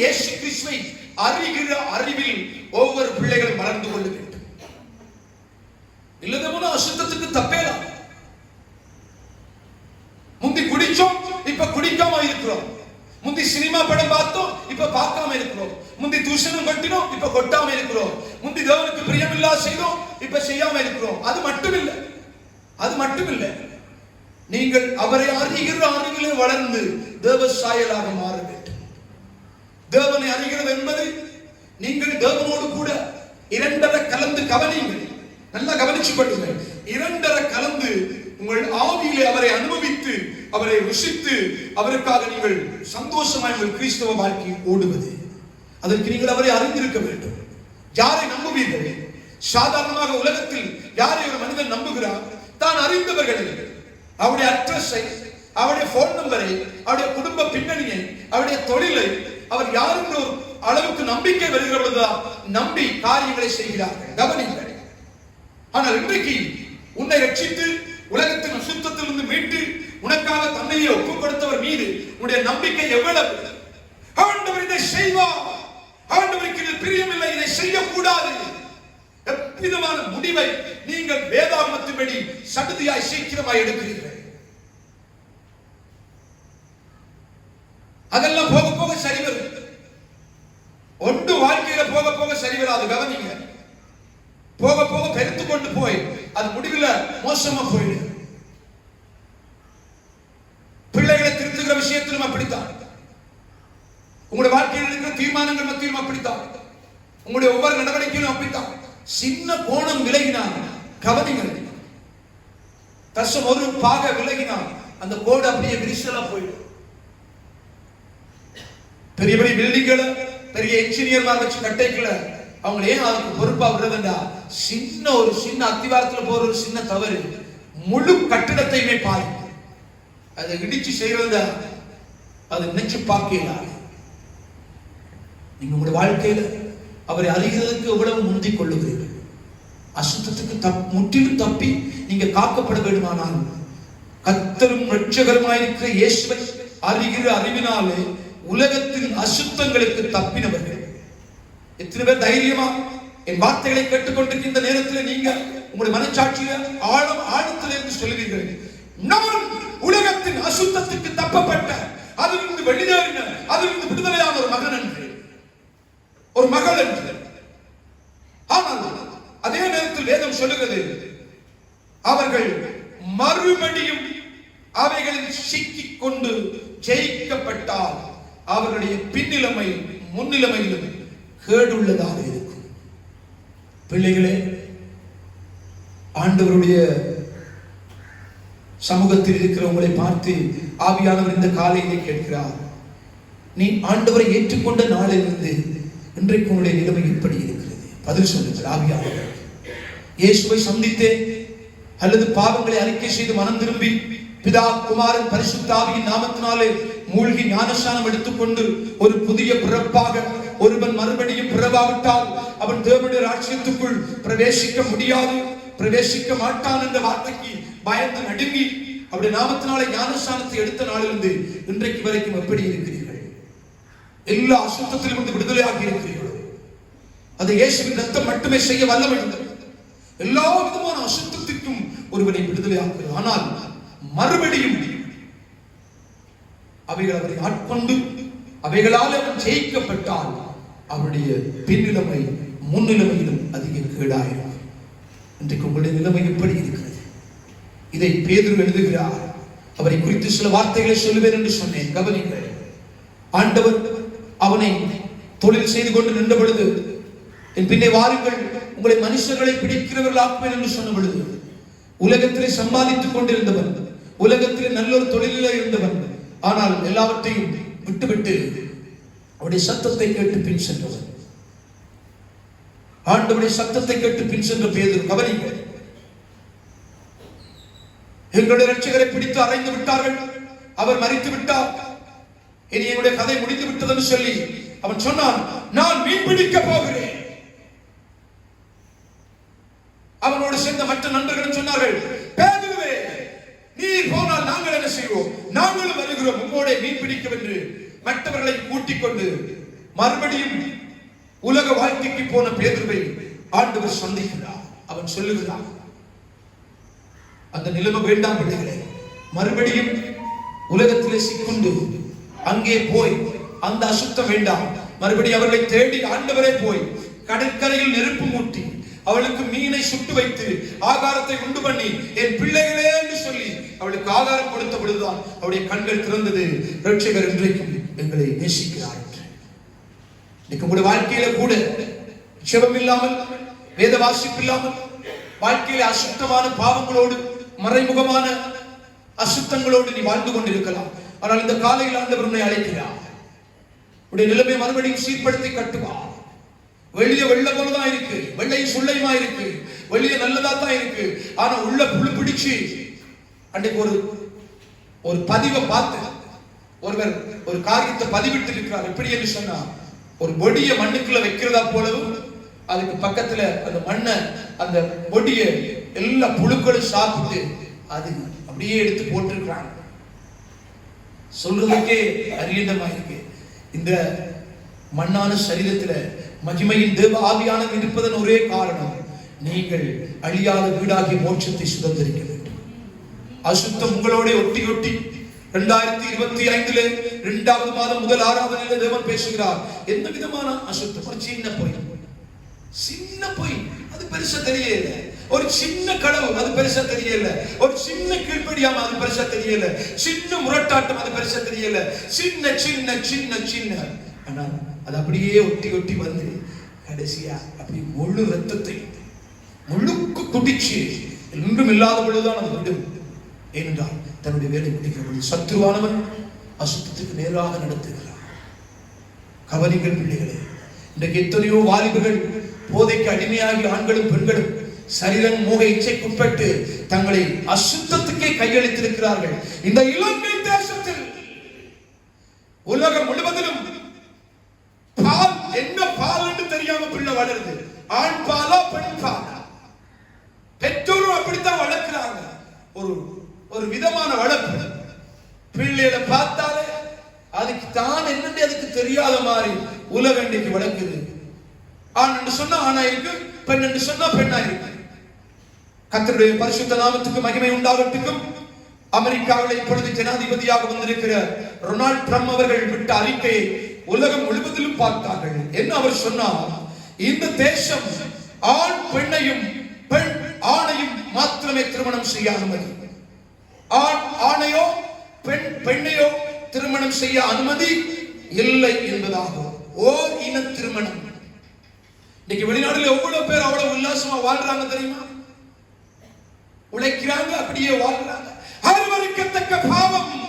இயேசு கிறிஸ்துவை அறிகிற அறிவில் ஒவ்வொரு பிள்ளைகளும் வளர்ந்து கொள்ள வேண்டும். இல்லதமான அசுத்தத்துக்கு தப்பேலாம் முந்தி குடிச்சோம் இப்ப குடிக்காம இருக்கிறோம். முந்தி சினிமா படம் பார்த்தோம் இப்ப பார்க்காம இருக்கிறோம். முந்தி தூஷணம் கட்டினோம் இப்ப கொட்டாம இருக்கிறோம். முந்தி தேவனுக்கு பிரியமில்லா செய்தோம் இப்ப செய்யாம இருக்கிறோம். அது மட்டும் இல்ல அது மட்டும் நீங்கள் அவரை அறிகிற அறிவிலே வளர்ந்து தேவ சாயலாக மாற வேண்டும். தேவனை அறிகிறது என்பது நீங்கள் தேவனோடு கூட இரண்டரை கலந்து கவனியுங்கள். நல்லா கவனிச்சு கொள்ளுங்கள். இரண்டரை கலந்து உங்கள் ஆவியிலே அவரை அனுபவித்து அவரை ருசித்து அவருக்காக நீங்கள் சந்தோஷமாய் உங்கள் கிறிஸ்தவ வாழ்க்கை ஓடுவது. அதற்கு நீங்கள் அவரை அறிந்திருக்க வேண்டும். யாரை நம்புவீர்கள்? சாதாரணமாக உலகத்தில் யாரை ஒரு மனிதன் நம்புகிறார் தான் அறிந்தவர்கள் அவருடைய அட்ரஸை அவருடைய போன் நம்பரை அவருடைய குடும்ப பின்னணியை அவருடைய தொழிலை அவர் யாருன்ற ஒரு அளவுக்கு நம்பிக்கை வருகிற பொழுதுதான் நம்பி காரியங்களை செய்கிறார்கள். கவனிங்கள் ஆனால் இன்றைக்கு உன்னை ரட்சித்து உலகத்தின் அசுத்தத்திலிருந்து மீட்டு உனக்காக தன்னையே ஒப்பு கொடுத்தவர் மீது உன்னுடைய நம்பிக்கை எவ்வளவு? ஆண்டவர் இதை செய்வார். ஆண்டவருக்கு இது பிரியமில்லை. இதை செய்யக்கூடாது. எவ்விதமான முடிவை நீங்கள் வேதாகமத்தின்படி சடுதியாய் சீக்கிரமாய் எடுக்கிறீர்கள். அதெல்லாம் போக போக சரி வரும். ஒன்று வாழ்க்கையில போக போக சரி வராது கவனிங்க. போக போக பெருத்து கொண்டு போய் அது முடிவில் மோசமா போயிடுது பிள்ளைகளை திருத்துகிற விஷயத்திலும் அப்படித்தான். உங்களுடைய வாழ்க்கையில் இருக்கிற தீர்மானங்கள் மத்தியிலும் அப்படித்தான். உங்களுடைய ஒவ்வொரு நடவடிக்கையிலும் அப்படித்தான். சின்ன கோணம் விலகினாங்க கவனிங்கள் கஷ்டம் ஒரு பாக விலகினால் அந்த கோடு அப்படியே விரிசலா போயிடும். பெரிய பெரிய பில்டிங்களை பெரிய என்ஜினியர்மார் வச்சு கட்டைக்கல அவங்க ஏன் அதுக்கு பொறுப்பா விடுறதுண்டா? சின்ன ஒரு சின்ன அத்திவாரத்துல போற ஒரு சின்ன தவறு. முழு கட்டிடத்தையுமே பாதிக்கும் அதை இடிச்சு செய்யறதா அது நினைச்சு பார்க்கலாம் நீங்க உங்களுடைய வாழ்க்கையில அவரை அறிகிறதுக்கு எவ்வளவு முந்திக் கொள்ளுகிறீர்கள்? அசுத்தத்துக்கு தப் முற்றிலும் தப்பி நீங்க காக்கப்பட வேண்டுமானால் கத்தரும் ரட்சகருமாயிருக்கிற இயேசுவை அறிகிற அறிவினாலே உலகத்தின் அசுத்தங்களுக்கு தப்பினவர்கள். எத்தனை பேர் தைரியமா என் வார்த்தைகளை கேட்டுக்கொண்டிருக்கின்ற நேரத்தில் நீங்க உங்களுடைய மனச்சாட்சியில ஆழம் ஆழத்தில் என்று சொல்லுவீர்கள். நான் உலகத்தின் அசுத்தத்துக்கு தப்பப்பட்ட அதிலிருந்து வெளியேறின அதிலிருந்து விடுதலை ஒரு மகன் என்று ஒரு மகள் என்று ஆனால் அதே நேரத்தில் வேதம் சொல்லுகிறது அவர்கள் மறுபடியும் அவைகளில் சிக்கிக் கொண்டு ஜெயிக்கப்பட்டால் அவர்களுடைய பின்னிலைமை முன்னிலைமையிலும் கேடுள்ளதாக இருக்கும். பிள்ளைகளே ஆண்டவருடைய சமூகத்தில் இருக்கிறவங்களை பார்த்து ஆவியானவர் இந்த காலையிலே கேட்கிறார் நீ ஆண்டவரை ஏற்றுக்கொண்ட நாளிலிருந்து இன்றைக்கு உங்களுடைய நிலைமை எப்படி இருக்கிறது? பதில் சொல்லுங்கள் ஆவியானவர். இயேசுவை சந்தித்தேன் அல்லது பாவங்களை அறிக்கை செய்து மனம் திரும்பி பிதா குமாரன் பரிசுத்தாவியின் நாமத்தினாலே மூழ்கி ஞானஸ்தானம் எடுத்துக்கொண்டு ஒரு புதிய பிறப்பாக ஒருவன் மறுபடியும் பிறவாவிட்டால் அவன் தேவனுடைய ராஜ்யத்துக்குள் பிரவேசிக்க முடியாது பிரவேசிக்க மாட்டான் என்ற வார்த்தைக்கு பயந்து நடுங்கி அவருடைய நாமத்தினாலே ஞானஸ்தானத்தை எடுத்த நாளிலிருந்து இன்றைக்கு வரைக்கும் எப்படி இருக்கிறீர்கள்? எல்லா அசுத்தத்திலும் இருந்து விடுதலையாகி இருக்கிறீர்கள்? அது இயேசுவின் ரத்தம் மட்டுமே செய்ய வல்லமை எல்லா விதமான அசுத்தத்திற்கும் ஒருவனை விடுதலையாக்குகிறது ஆனால் மறுபடியும் அவைகள் அவரை ஆட்கொண்டு அவைகளால் அவன் ஜெயிக்கப்பட்டால் அவருடைய பின்னிலைமை முன்னிலைமையிலும் அதிக கேடாயிரும். இன்றைக்கு உங்களுடைய நிலைமை எப்படி இருக்கிறது? இதை பேதர் எழுதுகிறார். அவரை குறித்து சில வார்த்தைகளை சொல்லுவேன் என்று சொன்னேன். கவனிங்கள் ஆண்டவர் அவனை தொழில் செய்து கொண்டு நின்ற பொழுது என் பின்னே வாருங்கள். உங்களை மனுஷர்களை பிடிக்கிறவர்கள் ஆக்குவேன் என்று சொன்ன பொழுது உலகத்திலே சம்பாதித்துக் கொண்டிருந்தவர். உலகத்திலே நல்ல ஒரு தொழிலில் இருந்தவர். ஆனால் எல்லாவற்றையும் விட்டுவிட்டு அவருடைய சத்தத்தை கேட்டு பின் சென்றவர். ஆண்டவருடைய சத்தத்தை கேட்டு பின் சென்ற பேதும் கவனிங்க எங்களுடைய ரட்சகரை பிடித்து அறைந்து விட்டார்கள். அவர் மறித்து விட்டார். இனி என்னுடைய கதை முடிந்து விட்டதுன்னு சொல்லி அவன் சொன்னான் நான் மீன் பிடிக்க போகிறேன். அவனோடு சேர்ந்த மற்ற நண்பர்களும் சொன்னார்கள் பேதுருவே நீ போனால் நாங்கள் என்ன செய்வோம்? நாங்களும் வருகிறோம் உங்களோட மீன் பிடிக்கும் என்று. மற்றவர்களை கூட்டிக் கொண்டு மறுபடியும் உலக வாழ்க்கைக்கு போன பேதுருவை ஆண்டவர் சந்திக்கிறார். அவன் சொல்லுகிறார் அந்த நிலைமை வேண்டாம் பிள்ளைகளே மறுபடியும் உலகத்திலே சிக்குண்டு அங்கே போய் அந்த அசுத்தம் வேண்டாம். மறுபடியும் அவர்களை தேடி ஆண்டவரே போய் கடற்கரையில் நெருப்பு மூட்டி அவளுக்கு மீனை சுட்டு வைத்து ஆகாரத்தை உண்டு பண்ணி என் பிள்ளைகளே என்று சொல்லி அவளுக்கு ஆகாரம் கொடுத்த பொழுதுதான் அவளுடைய கண்கள் திறந்தது. ரட்சகர் இன்றைக்கும் எங்களை நேசிக்கிறார் இன்னைக்கு உங்களுடைய வாழ்க்கையில கூட சிவம் இல்லாமல் வேத வாசிப்பு இல்லாமல் வாழ்க்கையில அசுத்தமான பாவங்களோடு மறைமுகமான அசுத்தங்களோடு நீ வாழ்ந்து கொண்டிருக்கலாம். ஆனால் இந்த காலையில் ஆண்டவர் உன்னை அழைக்கிறார். உடைய நிலைமை மறுபடியும் சீர்படுத்தி கட்டுவார். வெளிய வெள்ள போலதான் இருக்கு. வெள்ளையும் சுள்ளையுமா இருக்கு. வெளிய நல்லதா தான் இருக்கு. ஆனா உள்ள புழு பிடிச்சு அன்றைக்கு ஒரு ஒரு பதிவை பார்த்து ஒருவர் ஒரு காரியத்தை பதிவிட்டு இருக்கிறார் எப்படி என்று சொன்னா ஒரு பொடிய மண்ணுக்குள்ள வைக்கிறதா போலவும் அதுக்கு பக்கத்துல அந்த மண்ணை அந்த பொடிய எல்லா புழுக்களும் சாப்பிட்டு அது அப்படியே எடுத்து போட்டிருக்கிறாங்க. சொல்றதுக்கே அரியதமா இருக்கு இந்த மண்ணான சரீரத்துல மகிமையின் தேவ ஆவியானது இருப்பதன் ஒரே காரணம் நீங்கள் அழியாத வீடாகிய மோட்சத்தை சுதந்திரிக்க வேண்டும். அசுத்தம் உங்களோட ஒட்டி ஒட்டி இரண்டாயிரத்தி இருபத்தி ஐந்துல இரண்டாவது மாதம் முதல் ஆறாவது நிலை தேவன் பேசுகிறார். எந்த விதமான அசுத்தம்? ஒரு சின்ன பொய். சின்ன பொய். அது பெருசா தெரியல. ஒரு சின்ன கடவு அது பெருசா தெரியல. ஒரு சின்ன கீழ்ப்படியாம அது பெருசா தெரியல. சின்ன முரட்டாட்டம் அது பெருசா தெரியல. சின்ன சின்ன சின்ன சின்ன. ஆனா அது அப்படியே ஒட்டி ஒட்டி வந்து கடைசியா அப்படி முழு ரத்தத்தை முழுக்கு குடிச்சு ஒன்றும் இல்லாத பொழுதுதான் அது விடும். ஏனென்றால் தன்னுடைய வேலை முடிக்கிற பொழுது சத்துருவானவன் அசுத்தத்துக்கு நேராக நடத்துகிறான். கவனிகள் பிள்ளைகளே இன்றைக்கு எத்தனையோ வாலிபர்கள் போதைக்கு அடிமையாகி ஆண்களும் பெண்களும் சரீரன் மோக இச்சைக்குட்பட்டு தங்களை அசுத்தத்துக்கே கையளித்திருக்கிறார்கள். இந்த இலங்கை தேசத்தில் உலகம் முழுவதிலும் பால் என்ன பால் என்று தெரியாம பிள்ளை வளருது ஆண் பாலா பெண் பாலா? பெற்றோரும் அப்படித்தான் வளர்க்கிறாங்க. ஒரு ஒரு விதமான வளர்ப்பு. பிள்ளைகளை பார்த்தாலே அதுக்கு தான் என்னன்னு அதுக்கு தெரியாத மாதிரி உலக இன்னைக்கு வளர்க்குது ஆண் என்று சொன்னா ஆணா இருக்கு பெண் என்று சொன்னா பெண்ணா இருக்கு. பரிசுத்த நாமத்துக்கு மகிமை உண்டாகட்டுக்கும் அமெரிக்காவில் இப்பொழுது ஜனாதிபதியாக வந்திருக்கிற ரொனால்ட் ட்ரம்ப் அவர்கள் விட்ட அறிக்கையை உலகம் முழுவதிலும் பார்த்தார்கள். என்ன அவர் சொன்னார்? இந்த தேசம் ஆண் பெண்ணையும் பெண் ஆணையும் மாத்திரமே திருமணம் செய்ய அனுமதி. ஆண் ஆணையோ பெண் பெண்ணையோ திருமணம் செய்ய அனுமதி இல்லை என்பதாகும். ஓர் இன திருமணம். இன்னைக்கு வெளிநாடுல எவ்வளவு பேர் அவ்வளவு உல்லாசமா வாழ்றாங்க தெரியுமா? உழைக்கிறாங்க அப்படியே வாழ்றாங்க. அருவருக்கத்தக்க பாவம்.